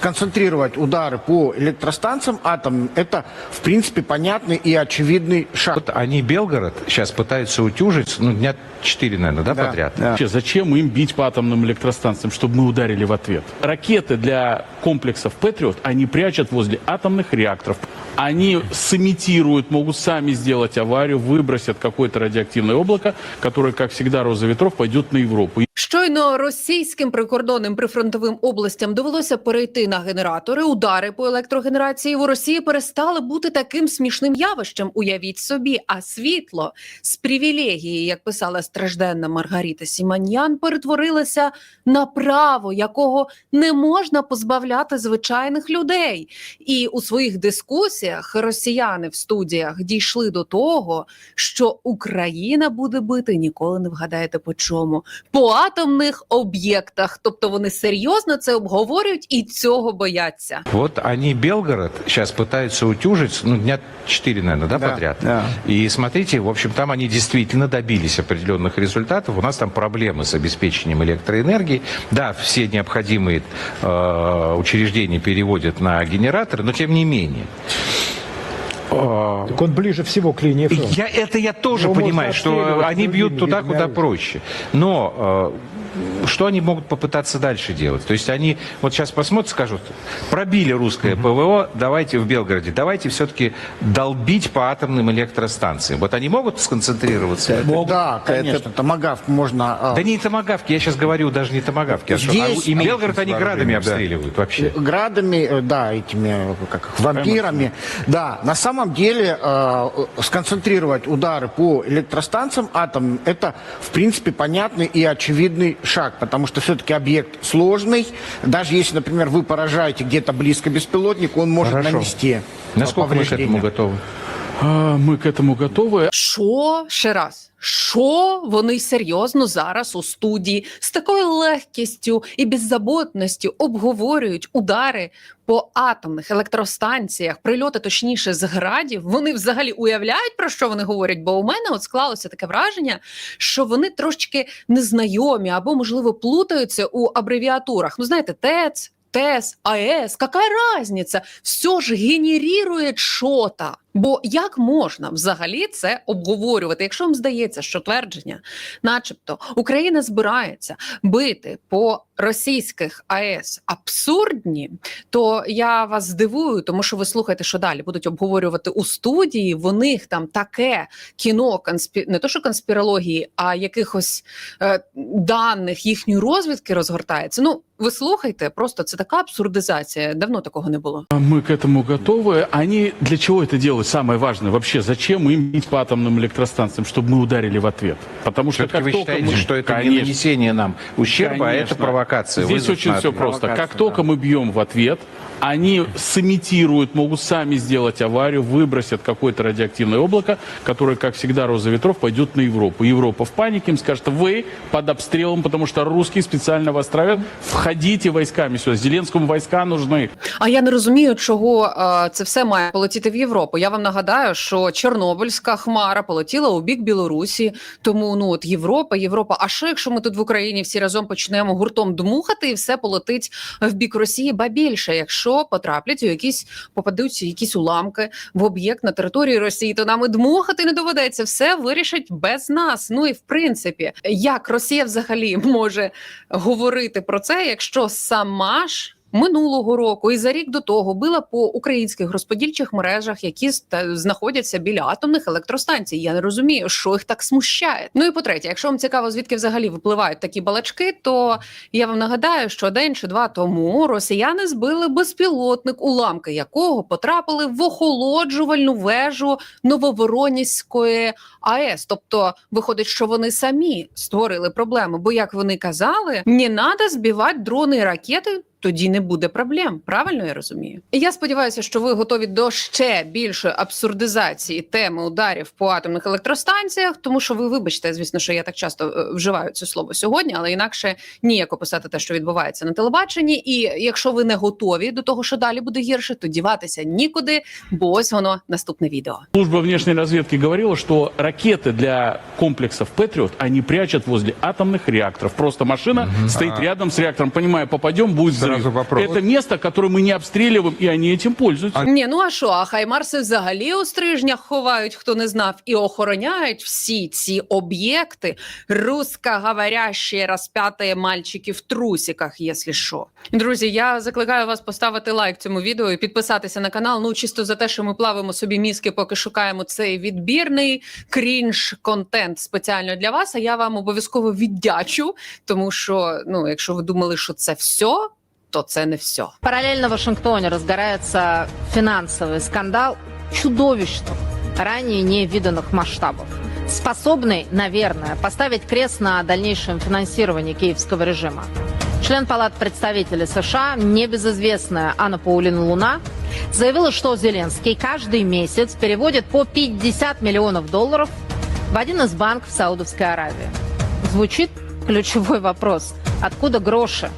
сконцентрировать удары по электростанциям атомным, это, в принципе, понятный и очевидный шаг. Вот они Белгород сейчас пытаются утюжить, ну, дня четыре, наверное, да, Да, подряд? да. Вообще, зачем им бить по атомным электростанциям, чтобы мы ударили в ответ? Ракеты для комплексов «Патриот» они прячут возле атомных реакторов. Они сымитируют, могут сами сделать аварию, выбросят какое-то радиоактивное облако, которое, как всегда, роза ветров пойдет на Европу. Щойно російським прикордонним прифронтовим областям довелося перейти на генератори. Удари по електрогенерації у Росії перестали бути таким смішним явищем. Уявіть собі, а світло з привілегії, як писала стражденна Маргарита Сіманьян, перетворилося на право, якого не можна позбавляти звичайних людей. І у своїх дискусіях росіяни в студіях дійшли до того, що Україна буде бити ніколи не вгадаєте по чому по атомних об'єктах. Тобто вони серйозно це обговорюють і цього бояться. Вот они Белгород сейчас пытаются утюжить, ну, дня четыре, наверное, да, Да, подряд? да. И смотрите, в общем, там они действительно добились определенных результатов. У нас там проблемы с обеспечением электроэнергии. Да, все необходимые э, учреждения переводят на генераторы, но тем не менее. Так он ближе всего к линии фронта. Я, это я тоже Его понимаю, что они бьют туда, куда проще. Но э, что они могут попытаться дальше делать? То есть они вот сейчас посмотрят, скажут, пробили русское ПВО, давайте в Белгороде, давайте все-таки долбить по атомным электростанциям. Вот они могут сконцентрироваться? Да, конечно, томагавк можно... а, Да не томагавки, я сейчас говорю даже не томагавки. а что- а Здесь- у- Белгород они градами обстреливают вообще. градами, э, да, этими э, как вампирами. Да, на самом деле э, сконцентрировать удары по электростанциям атомным, это, в принципе, понятный и очевидный шаг, потому что все-таки объект сложный. Даже если, например, вы поражаете где-то близко беспилотник, он может Хорошо. нанести э, Насколько мы к этому готовы? А, Мы к этому готовы. Що ще раз? Що вони серйозно зараз у студії з такою легкістю і беззаботністю обговорюють удари по атомних електростанціях, прильоти точніше з градів? Вони взагалі уявляють про що вони говорять? Бо у мене от склалося таке враження, що вони трошки незнайомі або, можливо, плутаються у абревіатурах. Ну, знаєте, ТЕЦ. ТЕС, АЕС, какая разница? Все ж генерирує що-то. Бо як можна взагалі це обговорювати, якщо вам здається, що твердження, начебто, Україна збирається бити по російських АЕС абсурдні, то я вас здивую, тому що ви слухаєте, що далі будуть обговорювати у студії. В них там таке кіно конспі... не то, що конспірології, а якихось е, даних їхньої розвідки розгортається. Ну, ви слухайте, просто це така абсурдизація. Давно такого не було. А Мы к этому готовы. Они для чего это делают? Самое важное вообще, зачем им бить по атомным электростанциям, чтобы мы ударили в ответ? Потому что Все-таки как вы только считаете, мы... что это не Конечно. нанесение нам ущерба, а это Конечно. провокация? Здесь вызвав очень на все ответ? просто. Как Провокация, только мы бьем в ответ, они сымитируют, могут сами сделать аварию, выбросят какое-то радиоактивное облако, которое, как всегда, роза ветров пойдет на Европу. Европа в панике им скажет, вы под обстрелом, потому что русские специально вас травят, входите войсками сюда. Зеленскому войска нужны. А я не розумію, чого е, це все має полетіти в Європу. Я вам нагадаю, що Чорнобильська хмара полетіла у бік Білорусі. Тому ну от Європа, Європа. А що якщо ми тут в Україні всі разом почнемо гуртом дмухати і все полетить в бік Росії? Ба більше, якщо потраплять у якісь попадуться якісь уламки в об'єкт на території Росії, то нам і дмухати не доведеться. Все вирішать без нас. Ну і в принципі, як Росія взагалі може говорити про це, якщо сама ж минулого року і за рік до того била по українських розподільчих мережах, які знаходяться біля атомних електростанцій. Я не розумію, що їх так смущає. Ну і по-третє, якщо вам цікаво, звідки взагалі випливають такі балачки, то я вам нагадаю, що день чи два тому росіяни збили безпілотник, уламки якого потрапили в охолоджувальну вежу Нововоронізької АЕС. Тобто, виходить, що вони самі створили проблеми. Бо як вони казали, не треба збивати дрони і ракети Тоді не буде проблем. Правильно я розумію? І я сподіваюся, що ви готові до ще більшої абсурдизації теми ударів по атомних електростанціях, тому що ви вибачте, звісно, що я так часто е, вживаю це слово сьогодні, але інакше ніяк описати те, що відбувається на телебаченні. І якщо ви не готові до того, що далі буде гірше, то діватися нікуди, бо ось воно наступне відео. Служба внешней разведки говорила, что ракеты для комплексов «Патриот» они прячут возле атомных реакторов. Просто машина стоит рядом с реактором, понимая, попадем, будет взрыв. Сразу вопрос. Это место, которое мы не обстреливаем, и они этим пользуются. Ні, ну а що? А хаймарси взагалі у стрижнях ховають, хто не знав, і охороняють всі ці об'єкти русскоговорящі розп'яті мальчики в трусиках, якщо що. Друзі, я закликаю вас поставити лайк цьому відео і підписатися на канал. Ну чисто за те, що ми плавимо собі мізки, поки шукаємо цей відбірний крінж контент спеціально для вас. А я вам обов'язково віддячу, тому що ну, якщо ви думали, що це все, То це не все. Параллельно в Вашингтоне разгорается финансовый скандал чудовищных, ранее невиданных масштабов, способный, наверное, поставить крест на дальнейшем финансировании киевского режима. Член Палат представителей США, небезызвестная Анна Паулина Луна, заявила, что Зеленский каждый месяц переводит по 50 миллионов долларов в один из банков Саудовской Аравии. Звучит ключевой вопрос. Откуда гроши?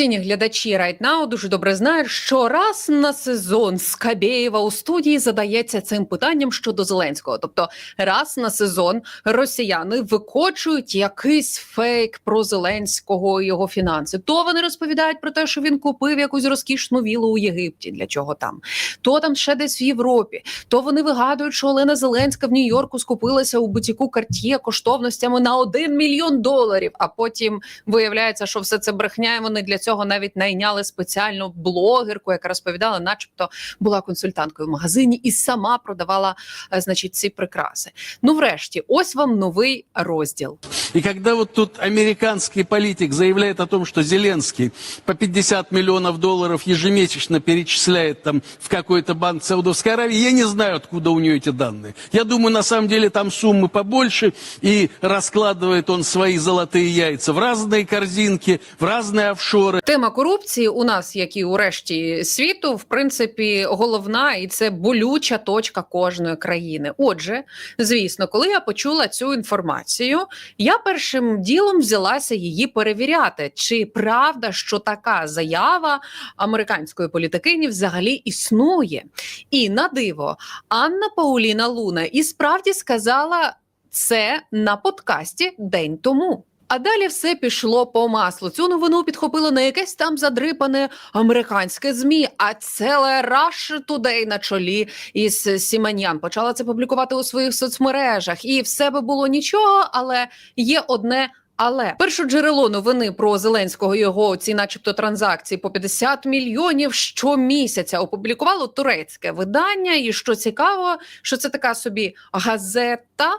Постійні глядачі Now дуже добре знають, що раз на сезон Скабєєва у студії задається цим питанням щодо Зеленського. Тобто, раз на сезон росіяни викочують якийсь фейк про Зеленського і його фінанси. То вони розповідають про те, що він купив якусь розкішну вілу у Єгипті. Для чого там? То там ще десь в Європі. То вони вигадують, що Олена Зеленська в Нью-Йорку скупилася у бутіку Карт'є коштовностями на 1 мільйон доларів. А потім виявляється, що все це брехня, і вони для цього навіть найняли спеціальну блогерку, яка розповідала, начебто була консультанткою в магазині і сама продавала, е, значить, ці прикраси. Ну, врешті, ось вам новий розділ. И когда вот тут американский политик заявляет о том, что Зеленский по 50 миллионов долларов ежемесячно перечисляет там в какой-то банк Саудовской Аравии, я не знаю, откуда у нее эти данные. Я думаю, на самом деле там суммы побольше, и раскладывает он свои золотые яйца в разные корзинки, в разные офшоры. Тема корупції у нас, як і у решті світу, в принципі, головна, і це болюча точка кожної країни. Отже, звісно, коли я почула цю інформацію, я першим ділом взялася її перевіряти, чи правда, що така заява американської політикині взагалі існує. І на диво, Анна Пауліна Луна і справді сказала це на подкасті день тому. А далі все пішло по маслу. Цю новину підхопило не якесь там задрипане американське змі, а ціле Rush Today на чолі із Сіманян почала це публікувати у своїх соцмережах. І все би було нічого, але є одне. Але перше джерело новини про Зеленського і його ці, начебто, транзакції по 50 мільйонів щомісяця опублікувало турецьке видання. І що цікаво, що це така собі газета,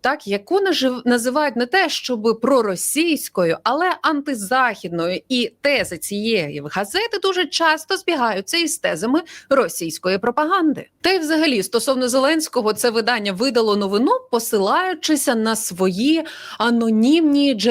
так яку називають не те, щоб проросійською, але антизахідною. І тези цієї газети дуже часто збігаються із тезами російської пропаганди. Та й взагалі стосовно Зеленського, це видання видало новину, посилаючися на свої анонімні джерела.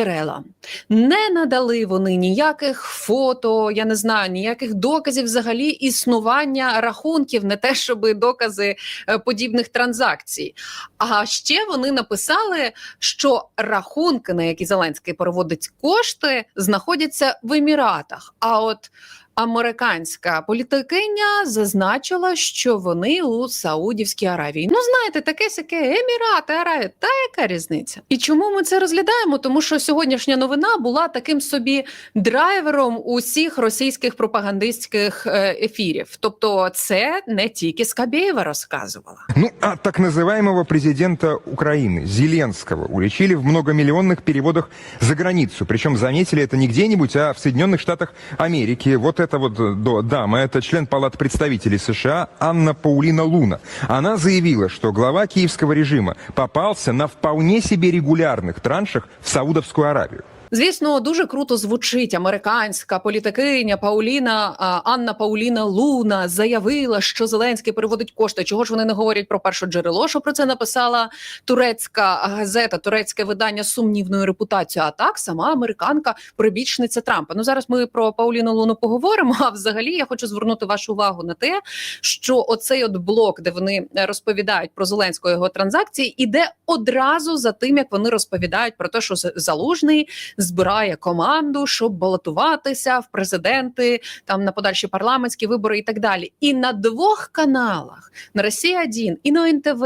Не надали вони ніяких фото, я не знаю, ніяких доказів взагалі існування рахунків, не те, щоб докази е, подібних транзакцій. А ще вони написали, що рахунки, на які Зеленський переводить кошти, знаходяться в Еміратах. А от американська політикиня зазначила, що вони у Саудівській Аравії. Ну, знаєте, таке сяке Емірати, Аравія, та яка різниця? І чому ми це розглядаємо? Тому що сьогоднішня новина була таким собі драйвером усіх російських пропагандистських е, ефірів. Тобто, це не тільки Скабєєва розказувала. Ну, а так называемого президента Украины Зеленского уличили в многомиллионных переводах за границу. Причем заметили это не где-нибудь, а в Соединенных Штатах Америки. Вот эта вот э, дама, это член Палат представителей США Анна Паулина Луна. Она заявила, что глава киевского режима попался на вполне себе регулярных траншах в Саудовскую Аравию. Звісно, дуже круто звучить американська політикиня Пауліна Анна Пауліна Луна заявила, що Зеленський переводить кошти. Чого ж вони не говорять про перше джерело? Що про це написала турецька газета, турецьке видання сумнівною репутацією. А так сама американка прибічниця Трампа. Ну зараз ми про Пауліну Луну поговоримо. А взагалі я хочу звернути вашу увагу на те, що оцей от блок, де вони розповідають про Зеленського його транзакції, іде одразу за тим, як вони розповідають про те, що залужний збирає команду, щоб балотуватися в президенти, там на подальші парламентські вибори і так далі. І на двох каналах на Росія 1 і на НТВ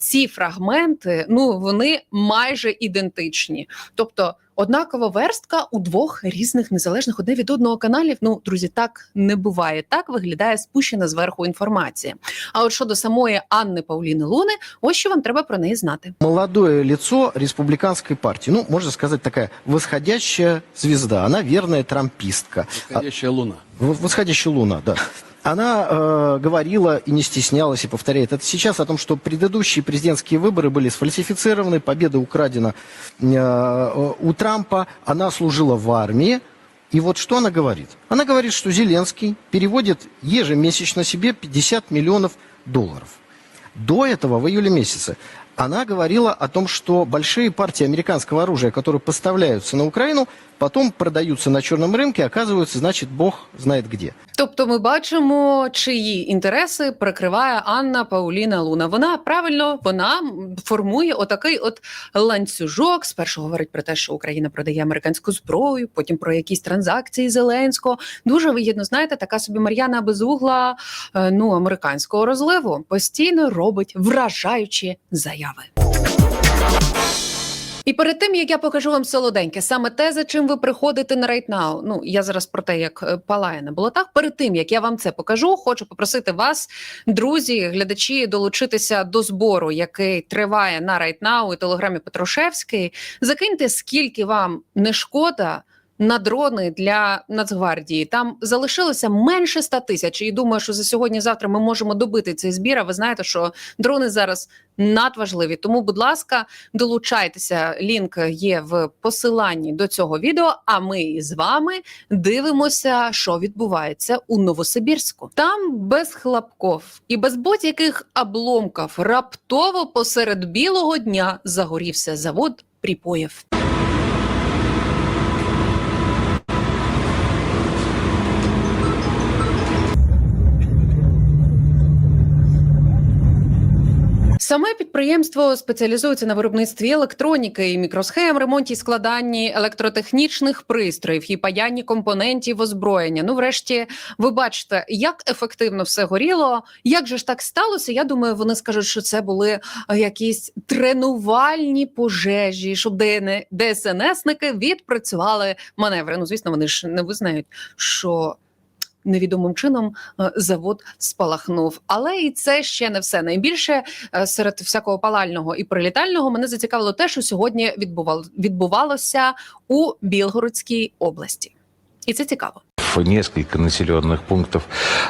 ці фрагменти ну вони майже ідентичні. Тобто однакова верстка у двох різних незалежних одне від одного каналів. Ну, друзі, так не буває. Так виглядає спущена зверху інформація. А от щодо самої Анни Пауліни Луни, ось що вам треба про неї знати. молодое лицо республиканской партии. Ну, можно сказать, такая восходящая звезда. Она верная трампистка. Ходящая луна. Восходящая луна, да. Она э, говорила и не стеснялась, и повторяет это сейчас о том, что предыдущие президентские выборы были сфальсифицированы, победа украдена э, у Трампа, она служила в армии. И вот что она говорит? Она говорит, что Зеленский переводит ежемесячно себе 50 миллионов долларов. До этого, в июле месяце, она говорила о том, что большие партии американского оружия, которые поставляются на Украину, потом продаются на черном рынке, оказываются, значит, бог знает где. Тобто, ми бачимо, чиї інтереси прикриває Анна Пауліна Луна. Вона правильно вона формує отакий от ланцюжок. Спершу говорить про те, що Україна продає американську зброю, потім про якісь транзакції Зеленського. Дуже вигідно, знаєте, така собі Мар'яна Безугла е, ну американського розливу постійно робить вражаючі заяви. І перед тим як я покажу вам солоденьке, саме те, за чим ви приходите на Right Now, Ну я зараз про те, як е, палає на болотах. Перед тим як я вам це покажу, хочу попросити вас, друзі, глядачі, долучитися до збору, який триває на Right Now і телеграмі Петрушевський. Закиньте скільки вам не шкода. На дрони для Нацгвардії там залишилося менше 100 тисяч. І думаю, що за сьогодні-завтра ми можемо добити цей збір. А ви знаєте, що дрони зараз надважливі. Тому, будь ласка, долучайтеся. Лінк є в посиланні до цього відео. А ми з вами дивимося, що відбувається у Новосибірську. Там без хлопков і без будь-яких обломків раптово посеред білого дня загорівся завод припоїв. Саме підприємство спеціалізується на виробництві електроніки і мікросхем, ремонті складанні електротехнічних пристроїв і паянні компонентів озброєння. Ну, врешті, ви бачите, як ефективно все горіло. Як же ж так сталося? Я думаю, вони скажуть, що це були е, якісь тренувальні пожежі, щоб. ДСНСники відпрацювали маневри. Ну, звісно, вони ж не визнають, що невідомим чином е, завод спалахнув. Але і це ще не все. Найбільше е, серед всякого палального і прилітального мене зацікавило те, що сьогодні відбувало, відбувалося у Білгородській області. І це цікаво. Несколько населенных пунктов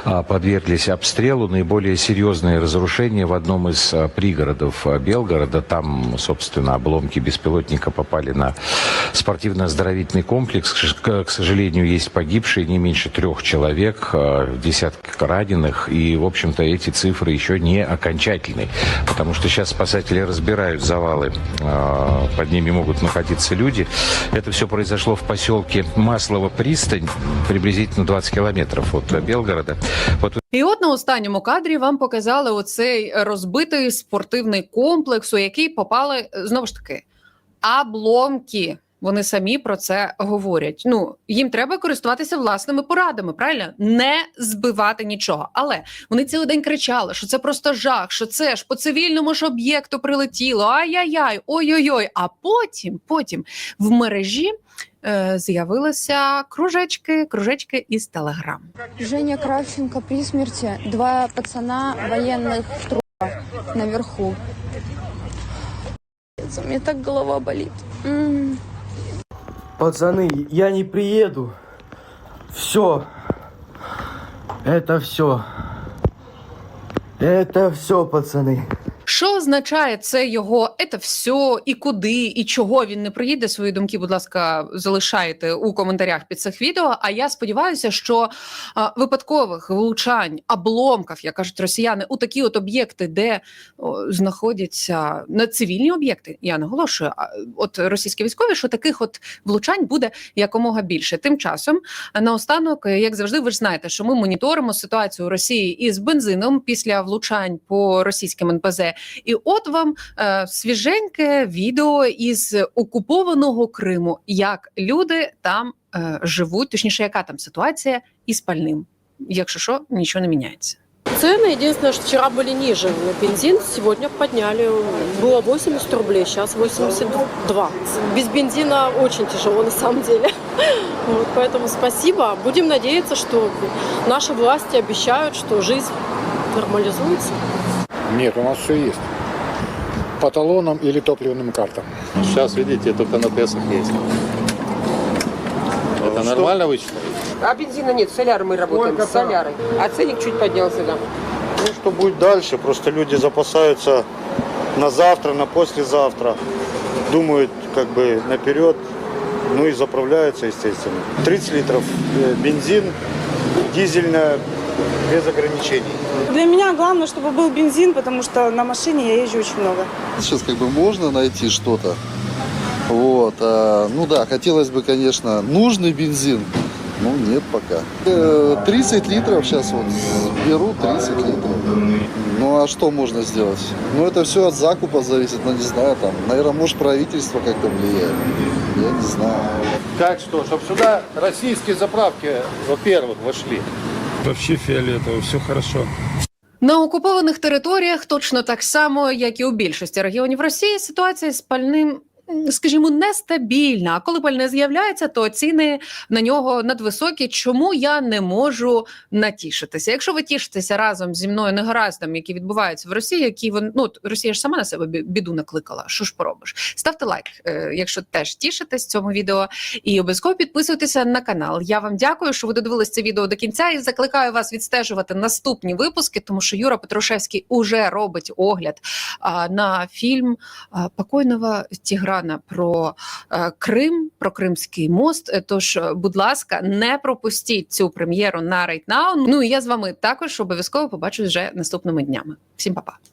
а, подверглись обстрелу. Наиболее серьезные разрушения в одном из а, пригородов а, Белгорода. Там, собственно, обломки беспилотника попали на спортивно-оздоровительный комплекс. К сожалению, есть погибшие, не меньше трех человек, десятки раненых. И, в общем-то, эти цифры еще не окончательные. Потому что сейчас спасатели разбирают завалы. Под ними могут находиться люди. Это все произошло в поселке Маслово-Пристань, приблизительно 20 километров от э, Белгорода. Вот І от на останньому кадрі вам показали оцей розбитий спортивний комплекс, у який попали знову ж таки обломки. Вони самі про це говорять. Ну їм треба користуватися власними порадами, правильно не збивати нічого. Але вони цілий день кричали, що це просто жах, що це ж по цивільному ж об'єкту прилетіло. Ай-яй-яй, ой-ой-ой. А потім, потім в мережі з'явилися кружечки, кружечки із телеграм. Женя Кравченко при смерти. Два пацана военных в трупах наверху. У меня так голова болит. М. Пацаны, я не приеду. Все. Это все. Это все, пацаны. Що означає це його «это все» і куди, і чого він не приїде? Свої думки, будь ласка, залишайте у коментарях під цих відео. А я сподіваюся, що а, випадкових влучань, обломків, як кажуть росіяни, у такі от об'єкти, де о, знаходяться на цивільні об'єкти. Я наголошую, а, от російські військові, що таких от влучань буде якомога більше. Тим часом, наостанок, як завжди, ви ж знаєте, що ми моніторимо ситуацію у Росії із бензином після влучань по російським НПЗ. І от вам е, свіженьке відео із окупованого Криму, як люди там е, живуть, точніше, яка там ситуація із пальним. Якщо що, нічого не міняється. цены. Единственное, что вчера были ниже на бензин, сегодня подняли. Было 80 рублей, сейчас 82. Без бензина очень тяжело на самом деле. Вот, поэтому спасибо. Будем надеяться, что наши власти обещают, что жизнь нормализуется. Нет, у нас все есть. По талонам или топливным картам. Сейчас, видите, только на Тесах есть. Это нормально вы считаете? А бензина нет, солярой мы работаем, с солярой. А ценник чуть поднялся, да. Ну, что будет дальше? Просто люди запасаются на завтра, на послезавтра. Думают как бы наперед, ну и заправляются, естественно. 30 литров э, бензин, дизельная, без ограничений. Для меня главное, чтобы был бензин, потому что на машине я езжу очень много. Сейчас как бы можно найти что-то. Вот. а, ну да, хотелось бы, конечно, нужный бензин. Ну, нет пока. Э, 30 литров сейчас вот беру, 30 литров. Ну, а что можно сделать? Ну, это все от закупа зависит, ну, не знаю, там, наверное, может, правительство как-то влияет. Я не знаю. Как что? Чтобы сюда российские заправки, во-первых, вошли. Вообще фіолетово, все хорошо. На окупованих територіях, точно так само, як і у більшості регіонів Росії, ситуація з пальним. Скажімо, нестабільна. А коли пальне з'являється, то ціни на нього надвисокі. Чому я не можу натішитися? Якщо ви тішитеся разом зі мною негараздом, які відбуваються в Росії, які вон, ну Росія ж сама на себе біду накликала. Що ж поробиш? Ставте лайк, е, якщо теж тішитесь цьому відео, і обов'язково підписуйтеся на канал. Я вам дякую, що ви додивились це відео до кінця, і закликаю вас відстежувати наступні випуски, тому що Юра Петрушевський уже робить огляд а, на фільм покойного Тіграна про а, Крим, про Кримський мост. Е, Тож, е, будь ласка, не пропустіть цю прем'єру на Right Now. Ну і я з вами також обов'язково побачусь вже наступними днями. Всім па-па.